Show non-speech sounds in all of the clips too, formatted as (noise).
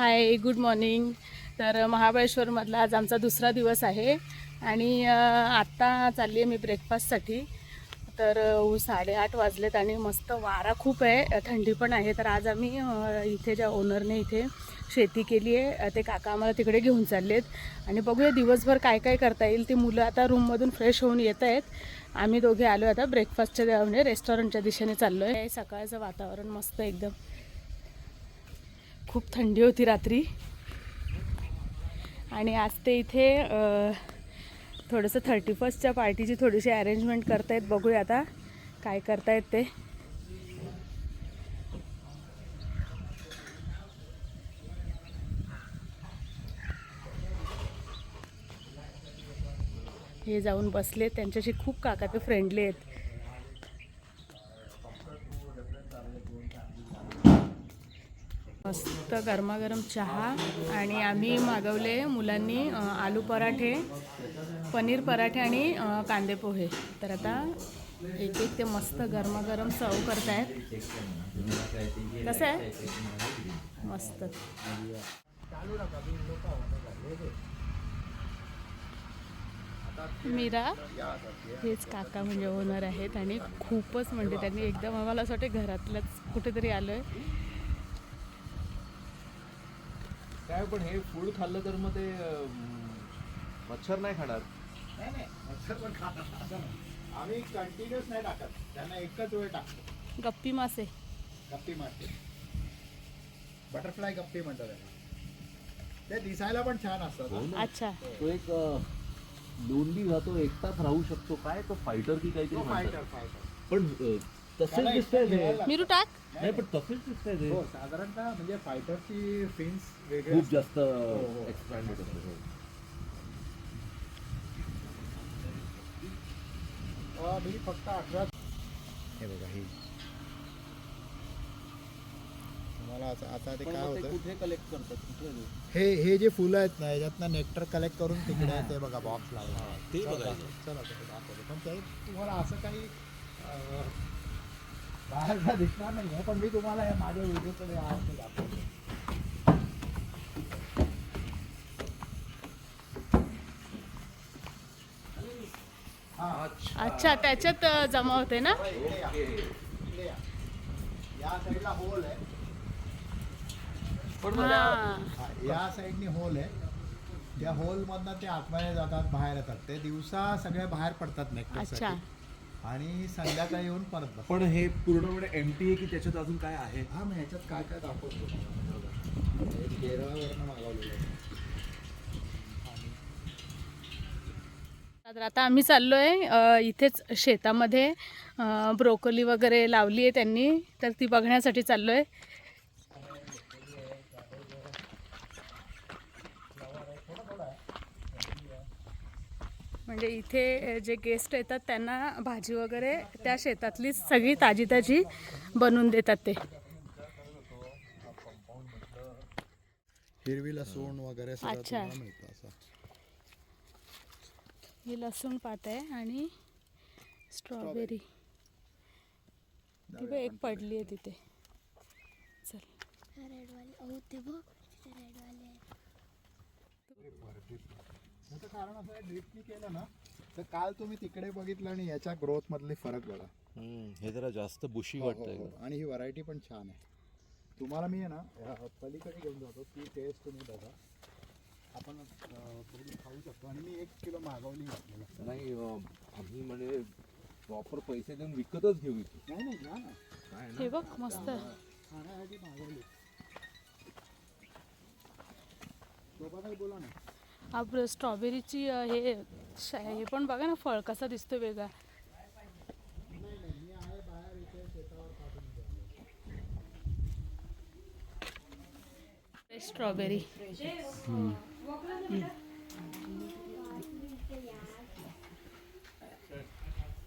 Hi good morning तर महाबळेश्वरमधला आज आमचा दुसरा दिवस आहे आणि आत्ता चालली आहे मी ब्रेकफास्टसाठी तर साडेआठ वाजलेत आणि मस्त वारा खूप आहे थंडी पण आहे. तर आज आम्ही इथे ज्या ओनरने इथे शेती केली आहे ते काका आम्हाला तिकडे घेऊन चाललेत. आणि बघूया दिवसभर काय काय करता येईल. ती मुलं आता रूममधून फ्रेश होऊन येत आहेत. आम्ही दोघे आलो आता ब्रेकफास्टच्या म्हणजे रेस्टॉरंटच्या दिशेने चाललो आहे सकाळचं वातावरण मस्त एकदम. खूप थंडी होती रात्री. आणि आज ते इथे थोडंसं थर्टी फर्स्टच्या पार्टीची थोडीशी अरेंजमेंट करतायत. बघूया आता काय करतायत ते. हे जाऊन बसले त्यांच्याशी खूप काका ते फ्रेंडली आहेत. मस्त गरमागरम चहा आणि आम्ही मागवले मुलांनी आलू पराठे पनीर पराठे आणि कांदे पोहे. तर आता एक एक ते मस्त गरमागरम सर्व करतायत. कसं आहे? मस्त. मीरा हेच काका म्हणजे ओनर आहेत आणि खूपच म्हणजे त्यांनी एकदम आम्हाला असं वाटते घरातलंच कुठेतरी आलो आहे काय पण हे फूड खाल्लं तर मग ते मच्छर नाही खाणार. नाही नाही मच्छर पण खातात असं नाही. आम्ही कंटिन्युअस नाही टाकत. त्यांना एकच वेळ टाकतो. गप्पी मासे. गप्पी मारते बटरफ्लाय गप्पी म्हणतात त्याला. ते दिसायला पण छान असतात. अच्छा. तो एक दोंडी जातो एक तास राहू शकतो. काय तो फायटर की काहीतरी म्हणतात. फायटर फायटर पण अं, तसेच दिसतंय ते मिरू टाक नाही पण तसेच दिसतंय ते हो साधारणतः म्हणजे फायटरची फिन्स वेगळे खूप. जास्त हो. असते अं, मी फक्त अठरा हे बघा ही तुम्हाला आता आता ते पण काय मग ते होतं कुठे कलेक्ट करतात कुठे? हे हे जे फुलं आहेत ना याच्यातनं नेक्टर कलेक्ट करून तिकडे ते बघा बॉक्स लावला ते चला, बघायचं. चला ते दाखवतो पण ते तुम्हाला असं काही अं, बाहेरचा दिसणार नाही आहे पण मी तुम्हाला हे माझ्या व्हिडिओकडे आहे ते दाखवतो. हा अच्छा त्याच्यात जमा होते ना? इकडे या. या. या. साईडला होल आहे. पण हा. हा, या साईडनी होल आहे. त्या होल मधनं ते आतमध्ये जातात बाहेर येतात. ते दिवसा सगळे बाहेर पडतात नेक्टर अच्छा. आणि संध्याकाळी येऊन परत पण हे पूर्णपणे एमटी आहे की त्याच्यात अजून काय आहे? हा मग ह्याच्यात काय काय दाखवतो. हे केरळवरनं मागवलेलं आहे. तर आता आम्ही चाललोय अ, इथेच शेतामध्ये. ब्रोकोली वगैरे लावली आहे त्यांनी तर ती बघण्यासाठी चाललोय. म्हणजे इथे जे गेस्ट येतात त्यांना भाजी वगैरे त्या शेतातलीच सगळी ताजी ताजी बनवून देतात ते. हिरवी लसूण वगैरे सगळं अच्छा. तुम्हाला मिळतं असं. ही लसूण पात आहे आणि स्ट्रॉबेरी. ती बघ एक पडली आहे तिथे. चल. रेडवाले. त्याचं कारण असं आहे ड्रिपनी केलं ना तर काल तुम्ही तिकडे बघितलं आणि याच्या ग्रोथ मधले फरक बघा हे जरा जास्त बुशी हो, हो, हो. आणि ही व्हरायटी पण छान आहे तुम्हाला मी आहे ना पलीकडे घेऊन जातो ती टेस्ट तुम्ही बघा आपण अं, खाऊ शकतो आणि मी एक किलो मागवली आपल्याला नाही अं, आम्ही म्हणजे प्रॉपर पैसे देऊन विकतच घेऊ इथे नाही नाही घ्या ना काय हे बघ मस्त खाण्यासाठी मागवली बोला ना आप स्ट्रॉबेरीची हे हे पण बघा ना फळ कसा दिसतो वेगळा. स्ट्रॉबेरी.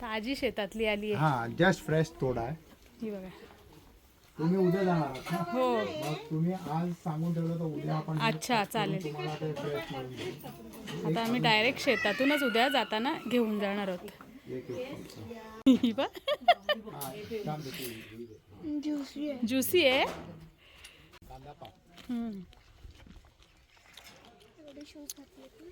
ताजी शेतातली आली आहे. हा जस्ट फ्रेश तोडा आहे. ही बघा. तुम्ही उद्या जाणार आहात ना? हो. मग तुम्ही आज सांगून ठेवलं तर उद्या आपण अच्छा चालेल. तुम्हाला ते फ्रेश मिळून देऊ. आता आम्ही डायरेक्ट शेतातूनच उद्या जाताना घेऊन जाणार आहोत. एक एक ही बघ. हा, छान देते. ज्यूसी आहे. कांदा पात हम्म. ते शूज घातले तू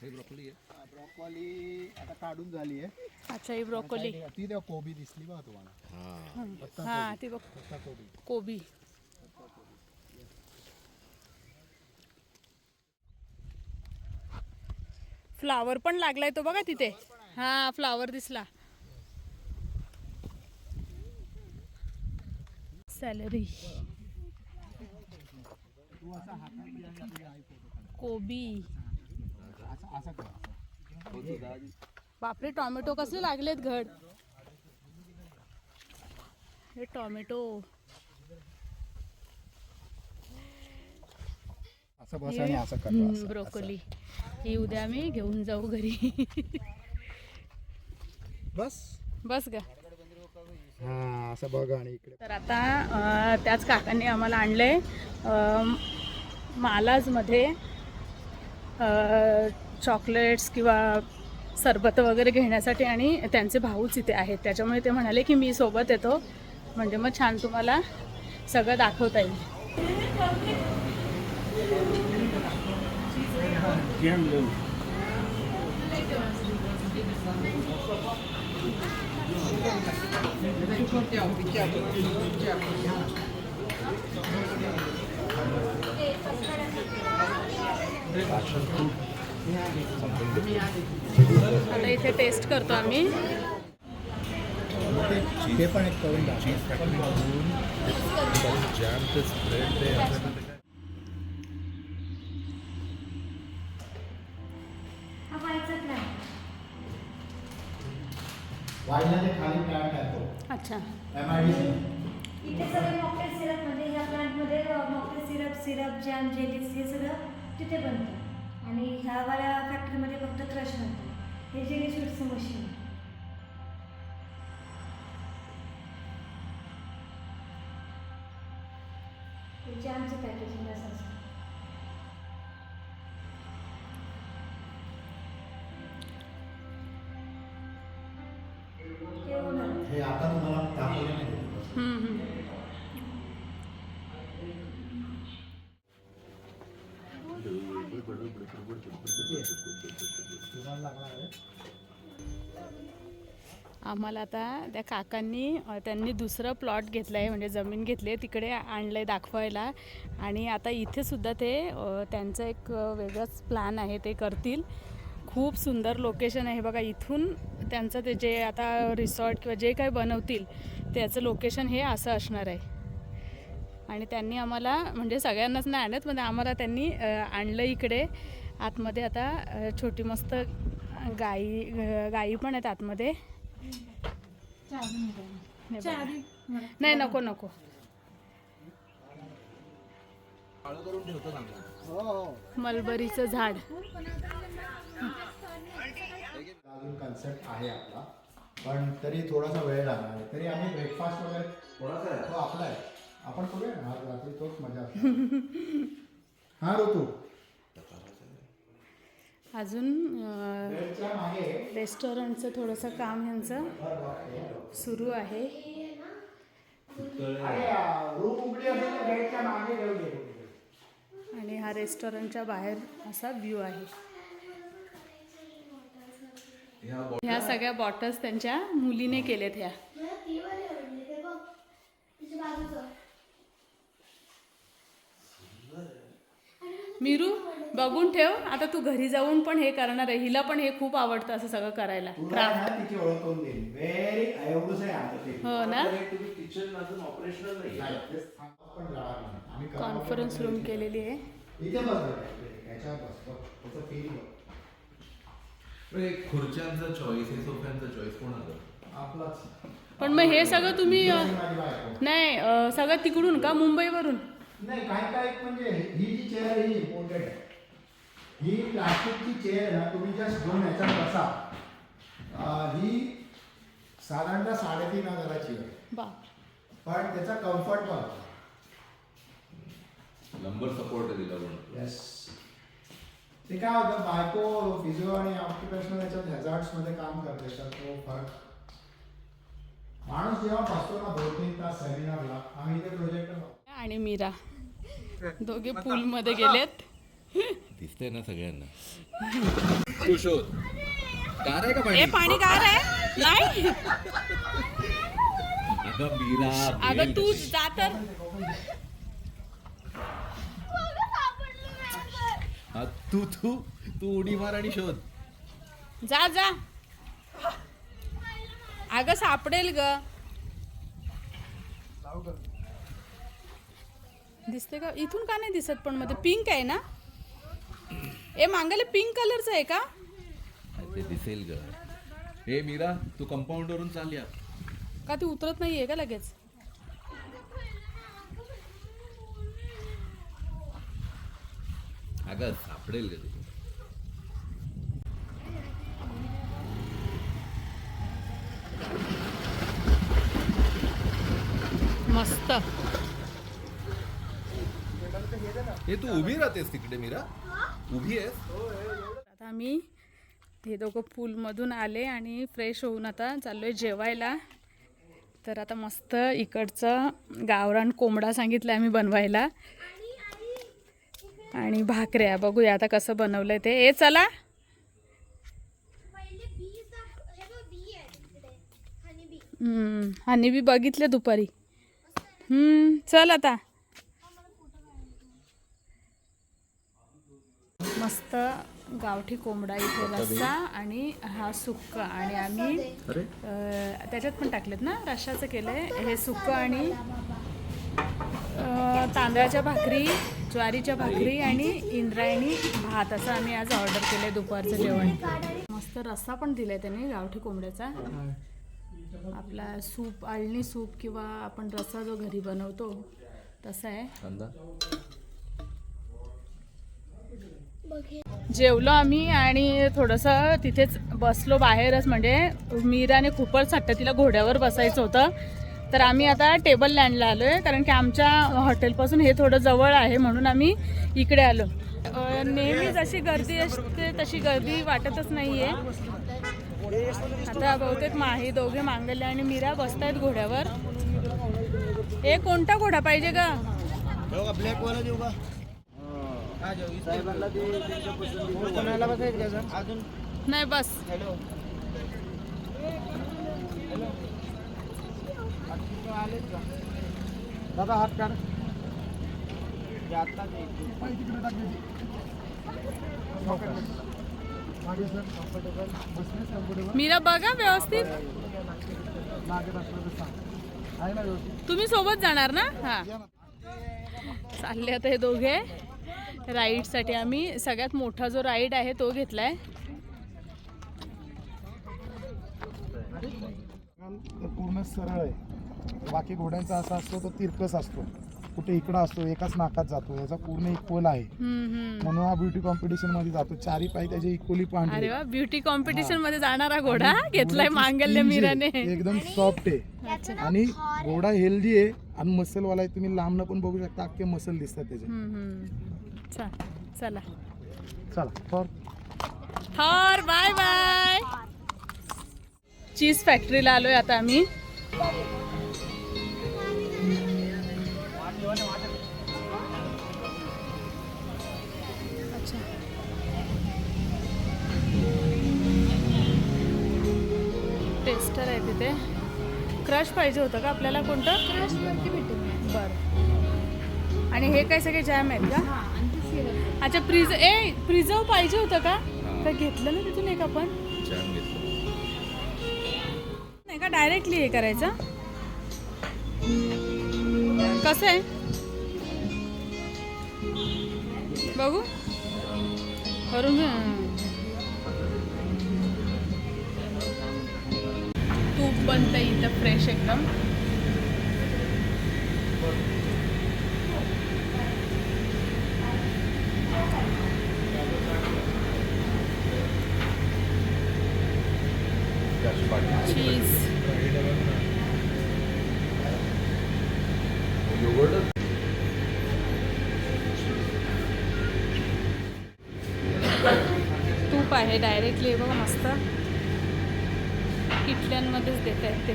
हे ब्रोकोली आहे. आता काढून झाली आहे. अच्छा ही ब्रोकोली ती कोबी दिसली बघा तुम्हाला. हा. ती बघ. पत्ता कोबी. कोबी. फ्लावर पण लागलाय तो बघा तिथे. हा फ्लावर दिसला. सॅलरी. कोबी. बापरे टॉमॅटो कसले लागलेत घड. हे टॉमॅटो. ब्रोकोली. ही उद्या आम्ही घेऊन जाऊ घरी. बस. बस गा. हा असं बघ आणि इकडे. तर आता त्याच काकांनी आम्हाला आणले मालाजमध्ये चॉकलेट्स किंवा सरबत वगैरे घेण्यासाठी आणि त्यांचे भाऊच इथे आहेत. त्याच्यामुळे ते म्हणाले की मी सोबत येतो. म्हणजे मग छान तुम्हाला सगळं दाखवता येईल. आता इथे टेस्ट करतो आम्ही. ते पण एक करून अच्छा. इथे सगळे मॉकटेल सिरपमध्ये ह्या प्लांटमध्ये mocktail syrup syrup jam jellies हे सगळं तिथे बनतं. आणि ह्यावाल्या फॅक्टरीमध्ये फक्त क्रश बनतं हे जेली स्वीटचं मशीन आहे. आमचं पॅकेजिंग असं असतं आम्हाला आता त्या काकांनी त्यांनी दुसरं प्लॉट घेतलं आहे म्हणजे जमीन घेतली आहे तिकडे आणलं आहे दाखवायला. आणि आता इथेसुद्धा ते त्यांचं एक वेगळंच प्लॅन आहे ते करतील. खूप सुंदर लोकेशन आहे. बघा इथून त्यांचं ते जे आता रिसॉर्ट किंवा जे काही बनवतील त्याचं लोकेशन हे असं असणार आहे. आणि त्यांनी आम्हाला म्हणजे सगळ्यांनाच नाही आणत म्हणजे आम्हाला त्यांनी आणलं इकडे. आतमध्ये आता छोटी मस्त गाई गाई पण आहेत आतमध्ये. नाही नको नको. हो हो मलबरीचं झाड. अजून कन्सेप्ट आहे आपला. पण तरी थोडासा वेळ लागणार आहे. तरी आम्ही ब्रेकफास्ट वगैरे आहे. तो आपला आहे. आपण करूया ना? रात्री तोच मजा. हा ऋतू. अजून रेस्टॉरंटचं थोडंसं काम ह्यांचं सुरू आहे. आणि हा रेस्टॉरंटच्या बाहेर असा व्ह्यू आहे. ह्या सगळ्या बॉटल्स त्यांच्या मुलीने केलेत ह्या. मिरू? बघून ठेव. आता तू घरी जाऊन पण हे करणार आहे. हिला पण हे खूप आवडतं असं सगळं करायला. हो ना? Conference room. केलेली आहे. खुर्च्यांचा चॉईस हे सोफ्यांचा चॉईस कोणाचा? आपलाच. पण मग हे सगळं तुम्ही. नाही सगळं तिकडून का मुंबईवरून? नाही काही काही म्हणजे ही जी चेअर आहे ही इम्पोर्टेड आहे. ही प्लास्टिकची चेअर आहे ना तुम्ही जस्ट घेऊन याच्यात बसा अं, ही साधारणतः साडेतीन हजाराची आहे. बा पण त्याचा कम्फर्ट बघ नंबर सपोर्ट तिला पण. येस ते काय होतं बायको फिजिओ आणि ऑक्युपेशनल याच्यात हॅझार्ड्समध्ये काम करते तर तो फरक माणूस जेव्हा बसतो ना दोन तीन तास सेमिनारला आम्ही इथे प्रोजेक्ट आणि मीरा. (laughs) दोघे पूल मध्ये गेलेत. दिसतंय ना सगळ्यांना. तू शोध. कार आहे का ए पाणी गार आहे? नाही. अगं मीरा अगं तू जा तर. तू तू तू उडी मार आणि शोध. जा जा. अगं सापडेल ग. दिसते का? इथून का नाही दिसत पण मध्ये? पिंक आहे ना? ए मांगाले पिंक कलरचं आहे का? ते दिसेल ग. हे मीरा तू कंपाऊंड वरून चाल या. का ती उतरत नाहीये का लगेच? अगं सापडेल ग ते. मस्त. हे तू उभी राहतेस तिकडे मीरा? उभी आता आम्ही हे दोघं पूलमधून आले आणि फ्रेश होऊन आता चाललोय जेवायला. तर आता मस्त इकडचं गावरान कोंबडा सांगितलं आम्ही बनवायला. आणि भाकऱ्या बघूया आता कसं बनवलंय ते. ए चला. हम्म, आणि बी बघितले दुपारी. हम्म, चल आता. मस्त गावठी कोंबडा इथे रस्सा आणि हा सुक्का आणि आम्ही त्याच्यात पण टाकलेत ना रश्शाचं केलंय हे सुक्क आणि तांदळाच्या भाकरी ज्वारीच्या भाकरी आणि इंद्रायणी भात असं आम्ही आज ऑर्डर केलंय दुपारचं जेवण. मस्त रस्सा पण दिलाय त्यांनी गावठी कोंबड्याचा. आपला सूप आळणी सूप किंवा आपण रस्सा जो घरी बनवतो तसा आहे. जेवलो आम्ही आणि थोडंसं तिथेच बसलो बाहेरच. म्हणजे मीराने खूपच हट्ट तिला घोड्यावर बसायचं होतं. तर आम्ही आता टेबल लँडला आलो आहे कारण की आमच्या हॉटेलपासून हे थोडं जवळ आहे म्हणून आम्ही इकडे आलो. नेहमी जशी गर्दी असते तशी गर्दी वाटतच नाही आहे आता बहुतेक माही दोघे मांगल्य आणि मीरा बसतायत घोड्यावर. हे कोणता घोडा पाहिजे का? अजून? नाही बस. दादा हात काढ. मीरा बघा व्यवस्थित. तुम्ही सोबत जाणार ना? हा. चालले आता हे दोघे. राईडसाठी आम्ही सगळ्यात मोठा जो राईड आहे तो घेतलाय. पूर्ण सरळ आहे. बाकी घोड्यांचा असा असतो तो तिरकस असतो. कुठे इकडं असतो एकाच नाकात जातो. याचा पूर्ण इक्वल आहे. म्हणून हा ब्युटी कॉम्पिटिशनमध्ये जातो. चारी पाय त्याचे इक्वली अरे पांढरे वा ब्युटी कॉम्पिटिशनमध्ये जाणारा घोडा घेतलाय मांगल्य मीराने. एकदम सॉफ्ट आहे. आणि घोडा हेल्दी आहे. आणि मसल वाला आहे तुम्ही लांबनं पण बघू शकता अख्खे मसल दिसतात त्याचे. चा- चला. चला फॉर थॉर बाय बाय. चीज फॅक्टरीला आलोय आता आम्ही. अच्छा. टेस्टर आहे तिथे. क्रश पाहिजे होतं का आपल्याला कोणतं? बरं. आणि हे काय सगळे जॅम आहेत का? अच्छा प्रिझ ए प्रिझर्व पाहिजे होतं का? का घेतलं ना तिथून एक आपण? छान घेतलं. नाही का डायरेक्टली हे करायचं? कसं आहे? बघू. करून. तूप बनतं इथं फ्रेश एकदम. चीज तूप आहे डायरेक्टली बघा मस्त. किटल्यांमध्येच देत आहेत ते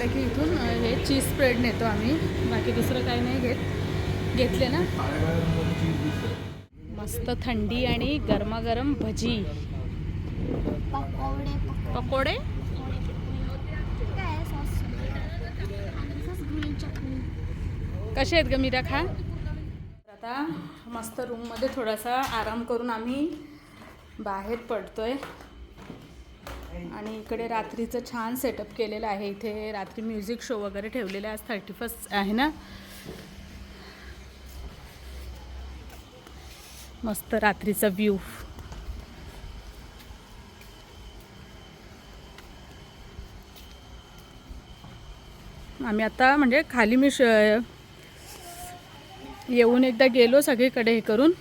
आलं की इथून हे चीज स्प्रेड नेतो आम्ही. बाकी दुसरं काही नाही घेत. घेतले ना? मस्त थंडी आणि गरमागरम भजी. पकोडे? कसे आहेत ग मीरा खा? आता मस्त रूममध्ये थोडासा आराम करून आम्ही बाहेर पडतोय. आणि इकडे रात्रीचं छान सेटअप केलेलं आहे. इथे रात्री म्युझिक शो वगैरे ठेवलेला आहे आज थर्टी फर्स्ट आहे ना? मस्त रात्रीचा व्ह्यू आम्ही आता म्हणजे खाली मी श येऊन एकदा गेलो सगळीकडे हे करून.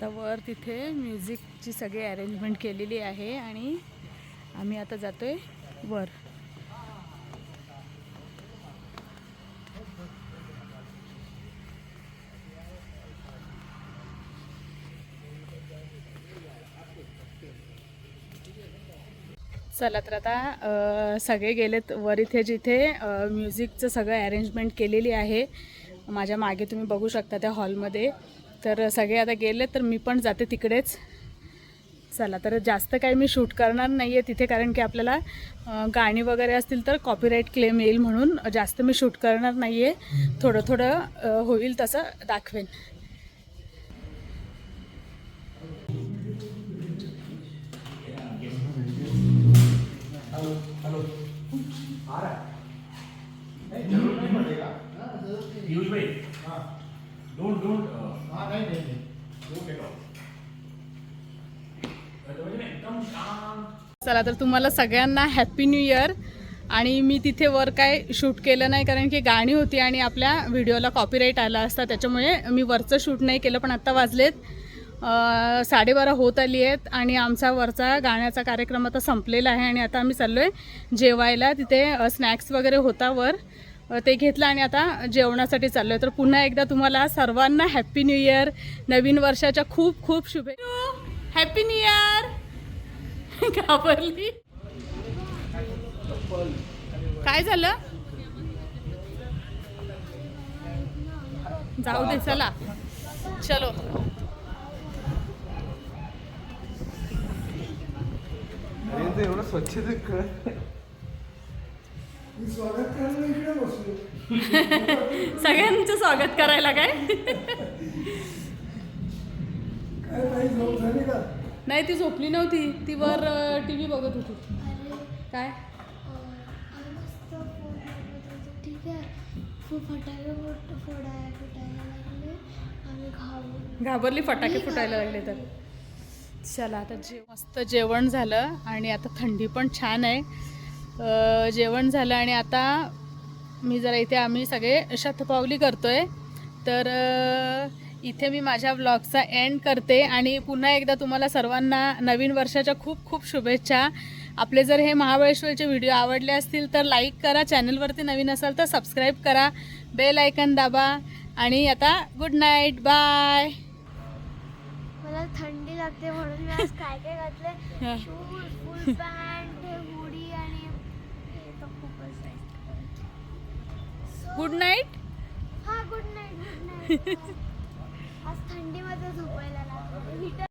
आता वर तिथे म्युझिकची सगळी अरेंजमेंट केलेली आहे आणि आम्ही आता जातोय वर. चला तर आता सगळे गेलेत वर इथे जिथे म्युझिकचं सगळं अरेंजमेंट केलेली आहे. माझ्या मागे तुम्ही बघू शकता त्या हॉलमध्ये तर सगळे आता गेले तर मी पण जाते तिकडेच. चला तर जास्त काही मी शूट करणार नाही आहे तिथे कारण की आपल्याला गाणी वगैरे असतील तर कॉपीराईट क्लेम येईल म्हणून जास्त मी शूट करणार नाही आहे थोडं थोडं होईल तसं दाखवेन. डोंट डोंट हा नाही नाही नाही एकदम शांत चला तर तुम्हाला सगळ्यांना हॅप्पी न्यू इयर आणि मी तिथे वर काय शूट केलं नाही कारण की गाणी होती आणि आपल्या व्हिडिओला कॉपीराईट आला असता त्याच्यामुळे मी वरचं शूट नाही केलं पण आत्ता वाजलेत. साडेबारा होत आली आहेत आणि आमचा वरचा गाण्याचा कार्यक्रम आता संपलेला आहे आणि आता आम्ही चाललो आहे जेवायला. तिथे स्नॅक्स वगैरे होता वर. ते घेतलं आणि आता जेवणासाठी चाललो आहे तर पुन्हा एकदा तुम्हाला सर्वांना हॅप्पी न्यू इयर नवीन वर्षाच्या खूप खूप शुभे हॅप्पी न्यू इयर घाबरली. काय झालं? जाऊ दे चला. चलो. एवढं स्वच्छते (laughs) सगळ्यांचं स्वागत करायला काय? काय काही झोप झाली का? नाही ती झोपली नव्हती. ती वर टी व्ही बघत होती. काय? आम्ही मस्त फोन बघत होतो. ठीक आहे. खूप फटाके फोड फोडाय फुटायला लागले. आम्ही घाबरून घाबरली फटाके फुटायला लागले तर. चला आता जे मस्त जेवण झालं आणि आता थंडी पण छान आहे. जेवण झालं आणि आता मी जरा इथे आम्ही सगळे शतपावली करतोय. तर अं, इथे मी माझ्या ब्लॉगचा एंड करते आणि पुन्हा एकदा तुम्हाला सर्वांना नवीन वर्षाच्या खूप खूप शुभेच्छा. आपले जर हे महाबळेश्वरचे व्हिडिओ आवडले असतील तर लाईक करा चॅनलवरती नवीन असाल तर सबस्क्राईब करा बेल आयकन दाबा आणि आता गुड नाईट बाय मला थंडी लागते म्हणून मी आज काय काय. घातले शूज फुल पॅन्ट हुडी आणि हे तर खूपच गुड नाईट हा गुड नाईट गुड नाईट आज थंडीमध्ये झोपायला लागले.